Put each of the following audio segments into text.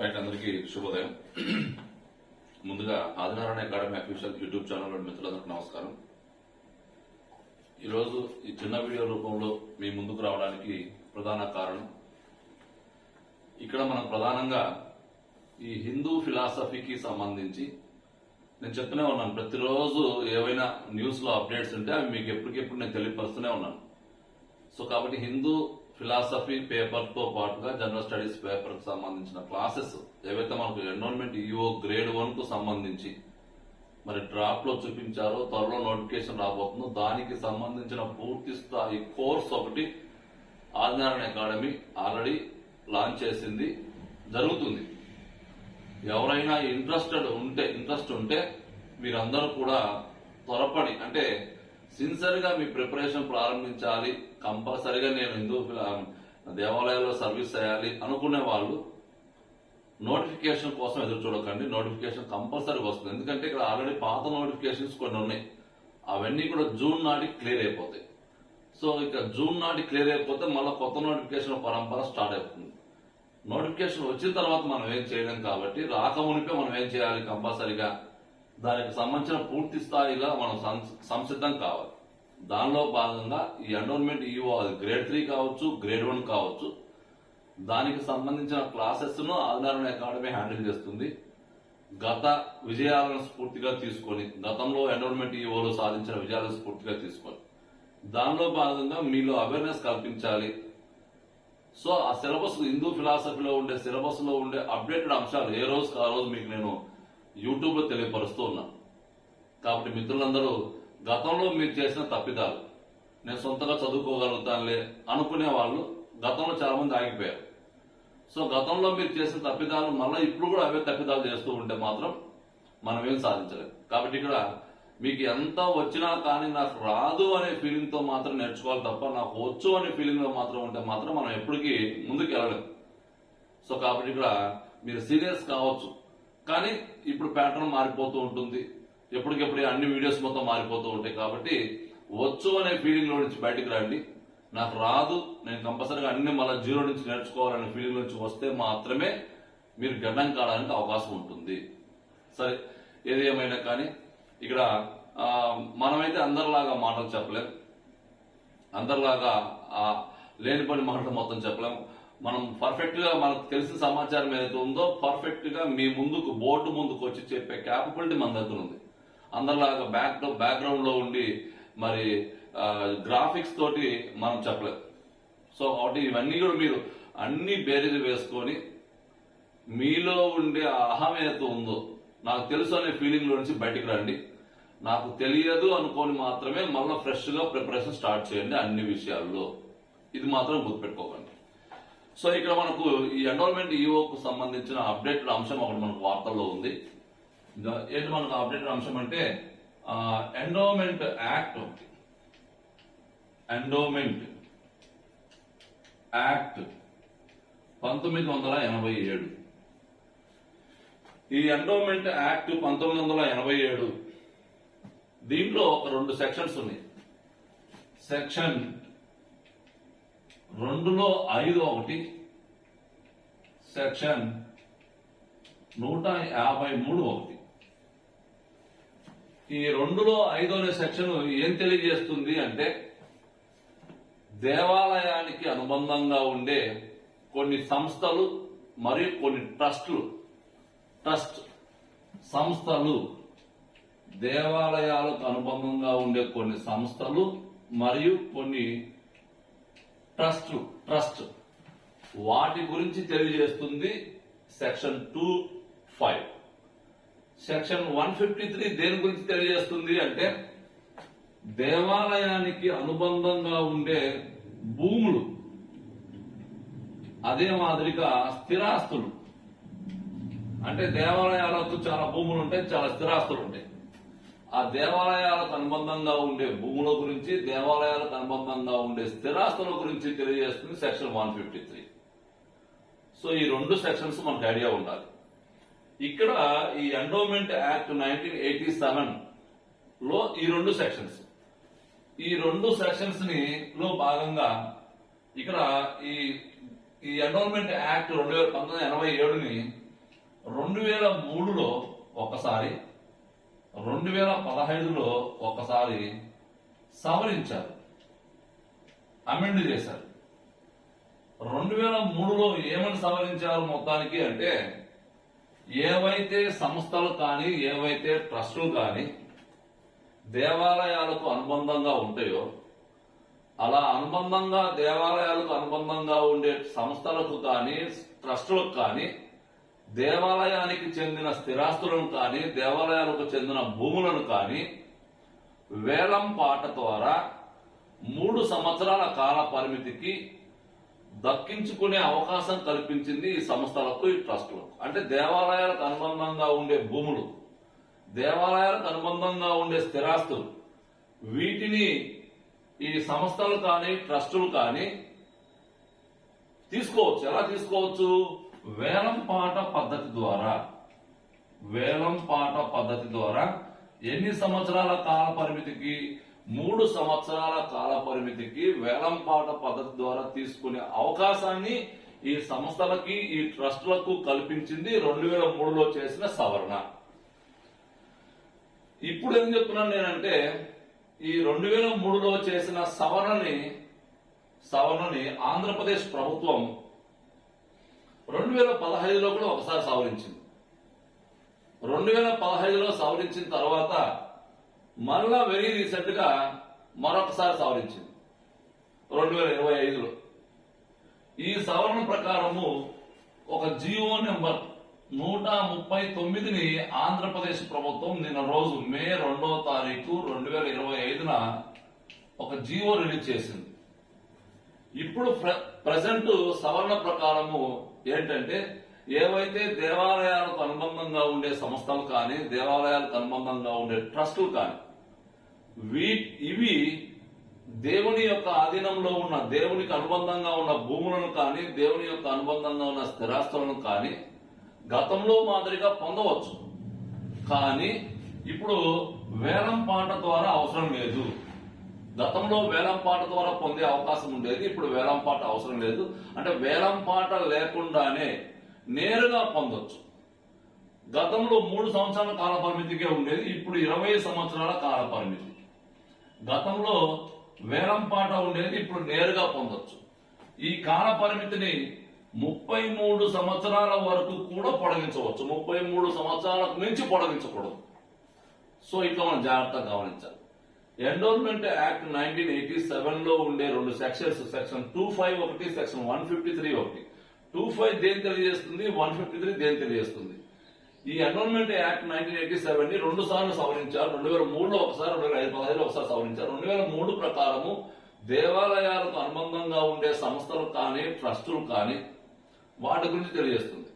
Right అందరికీ శుభోదయం. ముందుగా Adinarayana academy official YouTube channel మిత్రులందరికీ నమస్కారం. ఈరోజు ఈ చిన్న వీడియో రూపంలో మీ ముందుకు రావడానికి ప్రధాన కారణం ఇక్కడ మనం ప్రధానంగా ఈ హిందూ ఫిలాసఫీకి సంబంధించి నేను చెప్తూనే ఉన్నాను. ప్రతిరోజు ఏవైనా న్యూస్లో అప్డేట్స్ ఉంటే అవి మీకు ఎప్పటికెప్పుడు నేను తెలియపరుస్తూనే ఉన్నాను. సో కాబట్టి హిందూ ఫిలాసఫీ పేపర్తో పాటుగా జనరల్ స్టడీస్ పేపర్కు సంబంధించిన క్లాసెస్ ఏవైతే మనకు ఎన్రోల్మెంట్ ఈఓ గ్రేడ్ వన్కు సంబంధించి మరి డ్రాప్లో చూపించారో త్వరలో నోటిఫికేషన్ రాబోతుందో. దానికి సంబంధించిన పూర్తి స్థాయి కోర్స్ ఒకటి ఆదినారాయణ అకాడమీ ఆల్రెడీ లాంచ్ చేసింది. జరుగుతుంది. ఎవరైనా ఇంట్రెస్టెడ్ ఉంటే ఇంట్రెస్ట్ ఉంటే మీరందరూ కూడా త్వరపడి అంటే సిన్సియర్గా మీ ప్రిపరేషన్ ప్రారంభించాలి. కంపల్సరిగా నేను హిందూ దేవాలయాల్లో సర్వీస్ చేయాలి అనుకునే వాళ్ళు నోటిఫికేషన్ కోసం ఎదురు చూడకండి. నోటిఫికేషన్ కంపల్సరీ వస్తుంది. ఎందుకంటే ఇక్కడ ఆల్రెడీ పాత నోటిఫికేషన్స్ కొన్ని ఉన్నాయి. అవన్నీ కూడా జూన్ నాటికి క్లియర్ అయిపోతాయి. సో ఇక జూన్ నాటి క్లియర్ అయిపోతే మళ్ళీ కొత్త నోటిఫికేషన్ పరంపర స్టార్ట్ అవుతుంది. నోటిఫికేషన్ వచ్చిన తర్వాత మనం ఏం చేయలేం కాబట్టి రాకమునిపే మనం ఏం చేయాలి? కంపల్సరిగా దానికి సంబంధించిన పూర్తి స్థాయిలో మనం సం- సంసిద్ధం కావాలి. దానిలో భాగంగా ఈ ఎండోన్మెంట్ ఈఓ అది గ్రేడ్ త్రీ కావచ్చు గ్రేడ్ వన్ కావచ్చు. దానికి సంబంధించిన క్లాసెస్ను ఆదినారాయణ అకాడమీ హ్యాండిల్ చేస్తుంది. గత విజయాలను స్ఫూర్తిగా తీసుకొని గతంలో ఎండోన్మెంట్ ఈఓలు సాధించిన విజయాలను స్ఫూర్తిగా తీసుకొని దానిలో భాగంగా మీలో అవేర్నెస్ కల్పించాలి. సో ఆ సిలబస్ హిందూ ఫిలాసఫీలో ఉండే సిలబస్లో ఉండే అప్డేటెడ్ అంశాలు ఏ రోజు ఆ రోజు మీకు నేను యూట్యూబ్లో తెలియపరుస్తూ ఉన్నాను కాబట్టి మిత్రులందరూ గతంలో మీరు చేసిన తప్పిదాలు నేను సొంతగా చదువుకోగలుగుతానులే అనుకునే వాళ్ళు గతంలో చాలా మంది ఆగిపోయారు. సో గతంలో మీరు చేసిన తప్పిదాలు మళ్ళీ ఇప్పుడు కూడా అవే తప్పిదాలు చేస్తూ ఉంటే మాత్రం మనం ఏం సాధించలేం. కాబట్టి ఇక్కడ మీకు ఎంత వచ్చినా కానీ నాకు రాదు అనే ఫీలింగ్తో మాత్రం నేర్చుకోవాలి తప్ప నాకు వచ్చు అనే ఫీలింగ్లో మాత్రం ఉంటే మాత్రం మనం ఎప్పటికీ ముందుకు వెళ్ళలేము సో కాబట్టి ఇక్కడ మీరు సీరియస్ కావచ్చు. కానీ ఇప్పుడు ప్యాటర్న్ మారిపోతూ ఉంటుంది. ఎప్పటికెప్పుడు అన్ని వీడియోస్ మొత్తం మారిపోతూ ఉంటాయి కాబట్టి వచ్చు అనే ఫీలింగ్లో నుంచి బయటకు రండి. నాకు రాదు. నేను కంపల్సరీగా అన్ని మళ్ళీ జీరో నుంచి నేర్చుకోవాలనే ఫీలింగ్ నుంచి వస్తే మాత్రమే మీరు గడ్డం కావడానికి అవకాశం ఉంటుంది. సరే ఏది ఏమైనా కానీ ఇక్కడ మనమైతే అందరిలాగా మాటలు చెప్పలేం. అందరిలాగా లేని పని మాటలు మొత్తం చెప్పలేం. మనం పర్ఫెక్ట్గా మనకు తెలిసిన సమాచారం ఏదైతే ఉందో పర్ఫెక్ట్గా మీ ముందుకు బోర్డు ముందుకు వచ్చి చెప్పే క్యాపబిలిటీ మన దగ్గర ఉంది. అందరిలాగా బ్యాక్ బ్యాక్గ్రౌండ్లో ఉండి మరి గ్రాఫిక్స్ తోటి మనం చెప్పలేదు సో కాబట్టి ఇవన్నీ కూడా మీరు అన్ని బేరీలు వేసుకొని మీలో ఉండే అహం ఏదైతే ఉందో నాకు తెలుసు అనే ఫీలింగ్ నుంచి బయటికి రండి. నాకు తెలియదు అనుకొని మాత్రమే మళ్ళీ ఫ్రెష్గా ప్రిపరేషన్ స్టార్ట్ చేయండి అన్ని విషయాల్లో. ఇది మాత్రం గుర్తుపెట్టుకోకండి. సో ఇక్కడ మనకు ఈ ఎన్రోల్మెంట్ ఈఓకు సంబంధించిన అప్డేటెడ్ అంశం ఒకటి మనకు వార్తల్లో ఉంది. ఏంటి మనకు అప్డేటెడ్ అంశం అంటే ఎండోమెంట్ యాక్ట్ ఒకటి ఎండోమెంట్ యాక్ట్ పంతొమ్మిది వందల ఎనభై ఏడు. ఈ ఎండోమెంట్ యాక్ట్ పంతొమ్మిది వందల ఎనభై ఏడు దీంట్లో ఒక రెండు సెక్షన్స్ ఉన్నాయి. సెక్షన్ రెండులో ఐదు ఒకటి. సెక్షన్ నూట యాభై మూడు ఒకటి. ఈ రెండులో ఐదో అనే సెక్షన్ ఏం తెలియజేస్తుంది అంటే దేవాలయానికి అనుబంధంగా ఉండే కొన్ని సంస్థలు మరియు కొన్ని ట్రస్టులు. ట్రస్ట్ సంస్థలు దేవాలయాలకు అనుబంధంగా ఉండే కొన్ని సంస్థలు మరియు కొన్ని ట్రస్ట్ ట్రస్ట్. వాటి గురించి తెలియజేస్తుంది section two five. Section one fifty three దేని గురించి తెలియజేస్తుంది అంటే దేవాలయానికి అనుబంధంగా ఉండే భూములు. అదే మాదిరిగా స్థిరాస్తులు. అంటే దేవాలయాలకు చాలా భూములు ఉంటాయి చాలా స్థిరాస్తులు ఉంటాయి. ఆ దేవాలయాలకు అనుబంధంగా ఉండే భూముల గురించి దేవాలయాలకు అనుబంధంగా ఉండే స్థిరాస్తుల గురించి తెలియజేస్తుంది section one fifty three. So ఈ రెండు సెక్షన్స్ మనకు ఐడియా ఉండాలి. ఇక్కడ ఈ ఎండోమెంట్ యాక్ట్ నైన్టీన్ ఎయిటీ సెవెన్లో ఈ రెండు సెక్షన్స్. ఈ రెండు సెక్షన్స్ని లో భాగంగా ఇక్కడ ఈ ఈ ఎండోన్మెంట్ యాక్ట్ రెండు వేల పంతొమ్మిది ఎనభై ఏడుని రెండు వేల మూడులో ఒకసారి రెండు వేల పదహైదులో ఒకసారి సవరించారు. అమెండ్ చేశారు. రెండు వేల మూడులో ఏమని సవరించారు మొత్తానికి అంటే ఏవైతే సంస్థలు కానీ ఏవైతే ట్రస్టులు కానీ దేవాలయాలకు అనుబంధంగా ఉంటాయో అలా అనుబంధంగా దేవాలయాలకు అనుబంధంగా ఉండే సంస్థలకు కానీ ట్రస్టులకు కానీ దేవాలయానికి చెందిన స్థిరాస్తులను కానీ దేవాలయాలకు చెందిన భూములను కానీ వేలం పాట ద్వారా మూడు సంవత్సరాల కాల పరిమితికి దక్కించుకునే అవకాశం కల్పించింది ఈ సంస్థలకు ఈ ట్రస్టులకు. అంటే దేవాలయాలకు అనుబంధంగా ఉండే భూములు దేవాలయాలకు అనుబంధంగా ఉండే స్థిరాస్తులు వీటిని ఈ సంస్థలు కానీ ట్రస్టులు కానీ తీసుకోవచ్చు. ఎలా తీసుకోవచ్చు? వేలం పాట పద్ధతి ద్వారా వేలం పాట పద్ధతి ద్వారా ఎన్ని సంవత్సరాల కాల పరిమితికి మూడు సంవత్సరాల కాల పరిమితికి వేలం పాట పద్ధతి ద్వారా తీసుకునే అవకాశాన్ని ఈ సంస్థలకి ఈ ట్రస్టులకు కల్పించింది రెండు వేల మూడులో చేసిన సవరణ. ఇప్పుడు ఏం చెప్తున్నాను నేనంటే ఈ రెండు వేల మూడులో చేసిన సవరణని సవరణని ఆంధ్రప్రదేశ్ ప్రభుత్వం రెండు వేల పదహైదులో కూడా ఒకసారి సవరించింది. రెండు వేల పదహైదులో సవరించిన తర్వాత మరలా వెరీ రీసెంట్గా మరొకసారి సవరించింది. రెండు వేల ఇరవై ఐదులో. ఈ సవరణ ప్రకారము ఒక జియో నెంబర్ నూట ముప్పై తొమ్మిదిని ఆంధ్రప్రదేశ్ ప్రభుత్వం నిన్న రోజు మే రెండవ తారీఖు రెండు వేల ఇరవై ఐదున ఒక జియో రిలీజ్ చేసింది. ఇప్పుడు ప్రజెంట్ సవరణ ప్రకారము ఏంటంటే ఏవైతే దేవాలయాలకు అనుబంధంగా ఉండే సంస్థలు కానీ దేవాలయాలకు అనుబంధంగా ఉండే ట్రస్టులు కానీ వీ ఇవి దేవుని యొక్క ఆధీనంలో ఉన్న దేవునికి అనుబంధంగా ఉన్న భూములను కానీ దేవుని యొక్క అనుబంధంగా ఉన్న స్థిరాస్తులను కానీ గతంలో మాదిరిగా పొందవచ్చు. కానీ ఇప్పుడు వేలం పాట ద్వారా అవసరం లేదు. గతంలో వేలం పాట ద్వారా పొందే అవకాశం ఉండేది ఇప్పుడు వేలం పాట అవసరం లేదు. అంటే వేలం పాట లేకుండానే నేరుగా పొందొచ్చు. గతంలో మూడు సంవత్సరాల కాల పరిమితికే ఉండేది ఇప్పుడు ఇరవై సంవత్సరాల కాల పరిమితి గతంలో వేలం పాట ఉండేది ఇప్పుడు నేరుగా పొందొచ్చు. ఈ కాల పరిమితిని ముప్పై మూడు సంవత్సరాల వరకు కూడా పొడగించవచ్చు. ముప్పై మూడు సంవత్సరాలకు మించి పొడగించకూడదు. సో ఇట్లా మనం జాగ్రత్తగా గమనించాలి. ఎండోర్మెంట్ యాక్ట్ నైన్టీన్ ఎయిటీ సెవెన్లో ఉండే రెండు సెక్షన్స్ సెక్షన్ టూ ఫైవ్ ఒకటి సెక్షన్ వన్ ఫిఫ్టీ త్రీ ఒకటి. టూ ఫైవ్ దేని తెలియజేస్తుంది? వన్ ఫిఫ్టీ త్రీ దేని తెలియజేస్తుంది? ఈ ఎండోర్మెంట్ యాక్ట్ నైన్టీన్ ఎయిటీ సెవెన్ని రెండు సార్లు సవరించారు. రెండు వేల మూడులో ఒకసారి రెండు వేల ఐదు పదహైదులో ఒకసారి సవరించారు. రెండు వేల మూడు ప్రకారము దేవాలయాలకు అనుబంధంగా ఉండే సంస్థలు కానీ ట్రస్టులు కానీ వాటి గురించి తెలియజేస్తుంది.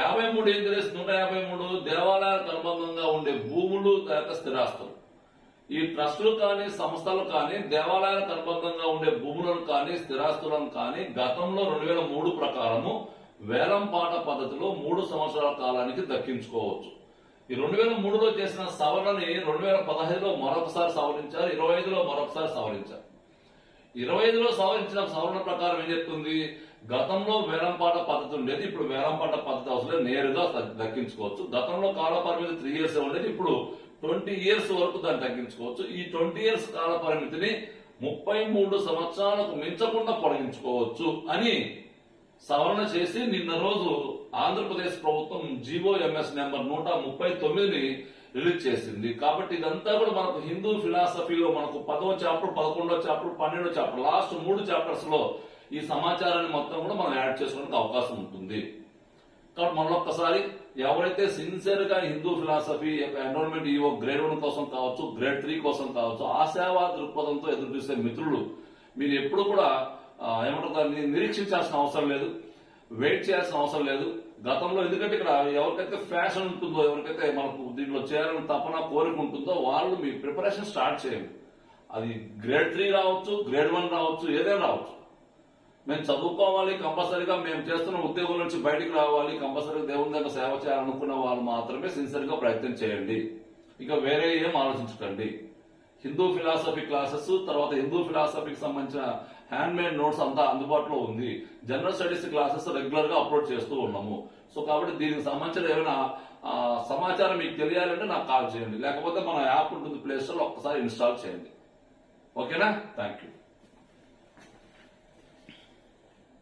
యాభై మూడు ఏం తెలియజేస్తుంది? నూట యాభై మూడు దేవాలయాలకు అనుబంధంగా ఉండే భూములు లేక స్థిరాస్తులు. ఈ ట్రస్టులు కానీ సంస్థలు కానీ దేవాలయాలకు అనుబంధంగా ఉండే భూములను కానీ స్థిరాస్తులను కానీ గతంలో రెండు వేల మూడు ప్రకారము వేలం పాట పద్ధతిలో మూడు సంవత్సరాల కాలానికి దక్కించుకోవచ్చు. ఈ రెండు వేల మూడులో చేసిన సవరణని రెండు వేల పదహైదులో మరొకసారి సవరించారు ఇరవై ఐదులో మరొకసారి సవరించారు. ఇరవై ఐదులో సవరించిన సవరణ ప్రకారం ఏం చెప్తుంది? గతంలో వేలంపాట పద్ధతి ఉండేది ఇప్పుడు వేలంపాట పద్ధతి అవసరం నేరుగా దక్కించుకోవచ్చు. గతంలో కాల పరిమితి త్రీ ఇయర్స్ ఉండేది ఇప్పుడు ట్వంటీ ఇయర్స్ వరకు దాన్ని తగ్గించుకోవచ్చు. ఈ ట్వంటీ ఇయర్స్ కాల పరిమితిని ముప్పై మూడు సంవత్సరాలకు మించకుండా పొడిగించుకోవచ్చు అని సవరణ చేసి నిన్న రోజు ఆంధ్రప్రదేశ్ ప్రభుత్వం జీవో ఎంఎస్ నెంబర్ నూట ముప్పై తొమ్మిదిని రిలీజ్ చేసింది. కాబట్టి ఇదంతా కూడా మనకు హిందూ ఫిలాసఫీలో మనకు పదవ చాప్టర్ పదకొండో చాప్టర్ పన్నెండో చాప్టర్ లాస్ట్ మూడు చాప్టర్స్లో ఈ సమాచారాన్ని మొత్తం కూడా మనం యాడ్ చేసుకోవడానికి అవకాశం ఉంటుంది. కాబట్టి మళ్ళొక్కసారి ఎవరైతే సిన్సియర్గా Hindu philosophy enrolment EO grade one కోసం కావచ్చు గ్రేడ్ త్రీ కోసం కావచ్చు ఆశావా దృక్పథంతో ఎదురు చూసే మిత్రులు మీరు ఎప్పుడు కూడా ఏమంటారు దాన్ని నిరీక్షించాల్సిన అవసరం లేదు వెయిట్ చేయాల్సిన అవసరం లేదు. గతంలో ఎందుకంటే ఇక్కడ ఎవరికైతే ఫ్యాషన్ ఉంటుందో ఎవరికైతే మనకు దీంట్లో చేయాలని తపన కోరిక ఉంటుందో వాళ్ళు మీ ప్రిపరేషన్ స్టార్ట్ చేయండి. అది గ్రేడ్ త్రీ రావచ్చు గ్రేడ్ వన్ రావచ్చు ఏదైనా రావచ్చు. మేము చదువుకోవాలి కంపల్సరీగా మేము చేస్తున్న ఉద్యోగం నుంచి బయటికి రావాలి కంపల్సరీగా దేవుని దగ్గర సేవ చేయాలనుకున్న వాళ్ళు మాత్రమే సిన్సియర్గా ప్రయత్నం చేయండి. ఇక వేరే ఏం ఆలోచించకండి. హిందూ ఫిలాసఫీ క్లాసెస్ తర్వాత హిందూ ఫిలాసఫీకి సంబంధించిన హ్యాండ్ మేడ్ నోట్స్ అంతా అందుబాటులో ఉంది. జనరల్ స్టడీస్ క్లాసెస్ రెగ్యులర్గా అప్లోడ్ చేస్తూ ఉన్నాము. సో కాబట్టి దీనికి సంబంధించిన ఏమైనా సమాచారం మీకు తెలియాలంటే నాకు కాల్ చేయండి. లేకపోతే మన యాప్ ఉంటుంది ప్లే స్టోర్ ఒక్కసారి ఇన్స్టాల్ చేయండి. ఓకేనా థ్యాంక్ యూ